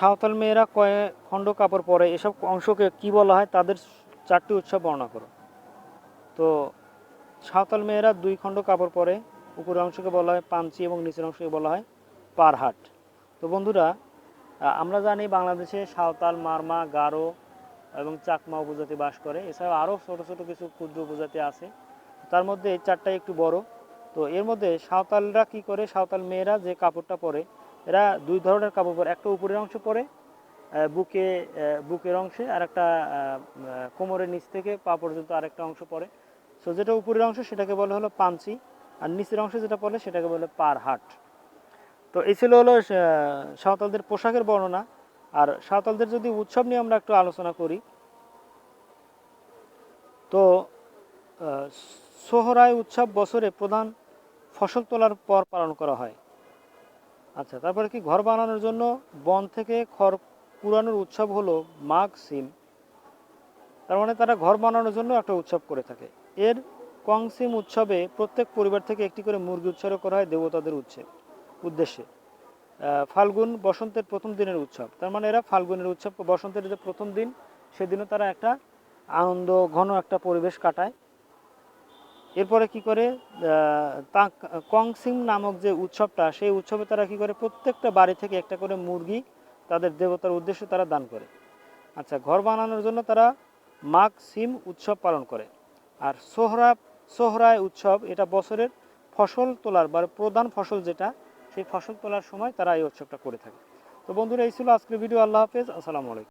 সাঁওতাল মেয়েরা কয়ে খণ্ড কাপড় পরে, এসব অংশকে কি বলা হয়? তাদের চারটি উৎসব বর্ণনা করো। তো সাঁওতাল মেয়েরা দুই খণ্ড কাপড় পরে, উপরের অংশকে বলা হয় পাঞ্চি এবং নিচের অংশকে বলা হয় পারহাট। তো বন্ধুরা আমরা জানি বাংলাদেশে সাঁওতাল, মারমা, গারো এবং চাকমা উপজাতি বাস করে। এছাড়াও আরও ছোটো ছোটো কিছু ক্ষুদ্র উপজাতি আছে। তার মধ্যে এই চারটাই একটু বড়। তো এর মধ্যে সাঁওতালরা কি করে? সাঁওতাল মেয়েরা যে কাপড়টা পরে এরা দুই ধরনের কাপড় পরে একটা উপরের অংশ পরে বুকে বুকের অংশে আর একটা কোমরের নিচ থেকে পা পর্যন্ত আরেকটা অংশ পরে। সো যেটা উপরের অংশ সেটাকে বলে হলো পাঞ্চি আর নিচের অংশ যেটা পড়ে সেটাকে বলে পার হাট। তো এই ছিল হলো সাঁওতালদের পোশাকের বর্ণনা। আর সাঁওতালদের যদি উৎসব নিয়ে আমরা একটু আলোচনা করি তো আহ, সোহরাই উৎসব বছরে প্রধান ফসল তোলার পর পালন করা হয়। আচ্ছা তারপরে কি ঘর বানানোর জন্য বন থেকে খড় কুড়ানোর উৎসব হলো মাঘ সিম। তার মানে তারা ঘর বানানোর জন্য একটা উৎসব করে থাকে। এর কংসিম উৎসবে প্রত্যেক পরিবার থেকে একটি করে মুরগি উৎসর্গ করা হয় দেবতাদের উৎসে, উদ্দেশ্যে। ফাল্গুন বসন্তের প্রথম দিনের উৎসব। তার মানে এরা ফাল্গুনের উৎসব, বসন্তের যে প্রথম দিন, সেদিনও তারা একটা আনন্দ, ঘন একটা পরিবেশ কাটায়। এরপরে কি করে আহ, তা- কংসিং নামক যে উৎসবটা সেই উৎসবে তারা কি করে প্রত্যেকটা বাড়ি থেকে একটা করে মুরগি তাদের দেবতার উদ্দেশ্যে তারা দান করে। আচ্ছা ঘর বানানোর জন্য তারা মাঘ সিম উৎসব পালন করে। আর সোহরা সোহরায় উৎসব এটা বছরের ফসল তোলার বা প্রধান ফসল যেটা সেই ফসল তোলার সময় তারা এই উৎসবটা করে থাকে। তো বন্ধুরা এই ছিল আজকের ভিডিও। আল্লাহ হাফেজ। আসসালামু আলাইকুম।